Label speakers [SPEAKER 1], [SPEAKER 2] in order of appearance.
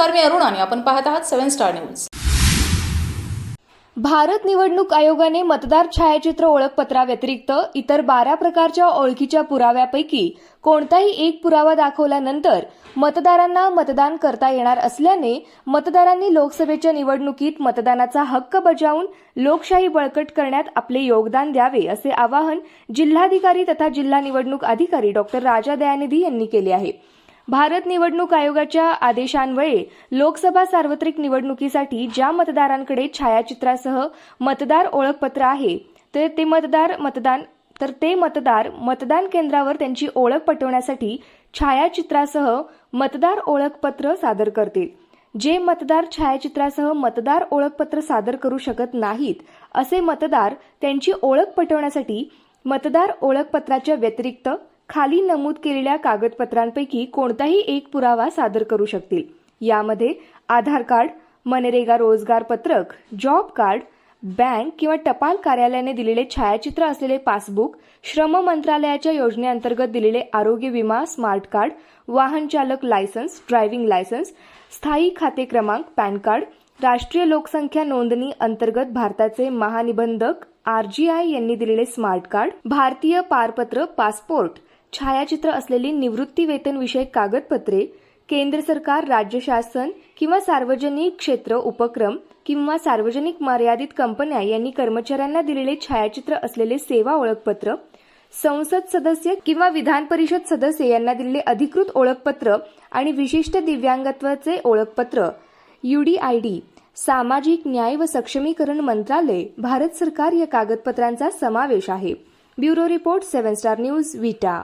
[SPEAKER 1] नमस्कार मी अरुण आणि आपण पाहत आहात सेव्हन स्टार न्यूज.
[SPEAKER 2] भारत निवडणूक आयोगाने मतदार छायाचित्र ओळखपत्राव्यतिरिक्त इतर बारा प्रकारच्या ओळखीच्या पुराव्यापैकी कोणताही एक पुरावा दाखवल्यानंतर मतदारांना मतदान करता येणार असल्याने मतदारांनी लोकसभेच्या निवडणुकीत मतदानाचा हक्क बजावून लोकशाही बळकट करण्यात आपले योगदान द्यावे असे आवाहन जिल्हाधिकारी तथा जिल्हा निवडणूक अधिकारी डॉक्टर राजा दयानिधी यांनी केले आहे. भारत निवडणूक आयोगाच्या आदेशान्वये लोकसभा सार्वत्रिक निवडणुकीसाठी ज्या मतदारांकडे छायाचित्रासह मतदार ओळखपत्र आहे तर ते मतदार मतदान तर ते मतदार मतदान केंद्रावर त्यांची ओळख पटवण्यासाठी छायाचित्रासह मतदार ओळखपत्र सादर करतील. जे मतदार छायाचित्रासह मतदार ओळखपत्र सादर करू शकत नाहीत असे मतदार त्यांची ओळख पटवण्यासाठी मतदार ओळखपत्राच्या व्यतिरिक्त खाली नमूद केलेल्या कागदपत्रांपैकी कोणताही एक पुरावा सादर करू शकतील. यामध्ये आधार कार्ड मनरेगा रोजगार पत्रक जॉब कार्ड बँक किंवा टपाल कार्यालयाने दिलेले छायाचित्र असलेले पासबुक श्रम मंत्रालयाच्या योजनेअंतर्गत दिलेले आरोग्य विमा स्मार्ट कार्ड वाहन चालक लायसन्स ड्रायव्हिंग लायसन्स स्थायी खाते क्रमांक पॅन कार्ड राष्ट्रीय लोकसंख्या नोंदणी अंतर्गत भारताचे महानिबंधक आरजीआय यांनी दिलेले स्मार्ट कार्ड भारतीय पारपत्र पासपोर्ट छायाचित्र असलेली निवृत्ती वेतन विषयक कागदपत्रे केंद्र सरकार राज्य शासन किंवा सार्वजनिक क्षेत्र उपक्रम किंवा सार्वजनिक मर्यादित कंपन्या यांनी कर्मचाऱ्यांना दिलेले छायाचित्र असलेले सेवा ओळखपत्र संसद सदस्य किंवा विधान परिषद सदस्य यांना दिलेले अधिकृत ओळखपत्र आणि विशिष्ट दिव्यांगत्वाचे ओळखपत्र. यूडीआयडी सामाजिक न्याय व सक्षमीकरण मंत्रालय भारत सरकार या कागदपत्रांचा समावेश आहे. Bureau report seven star news Vita.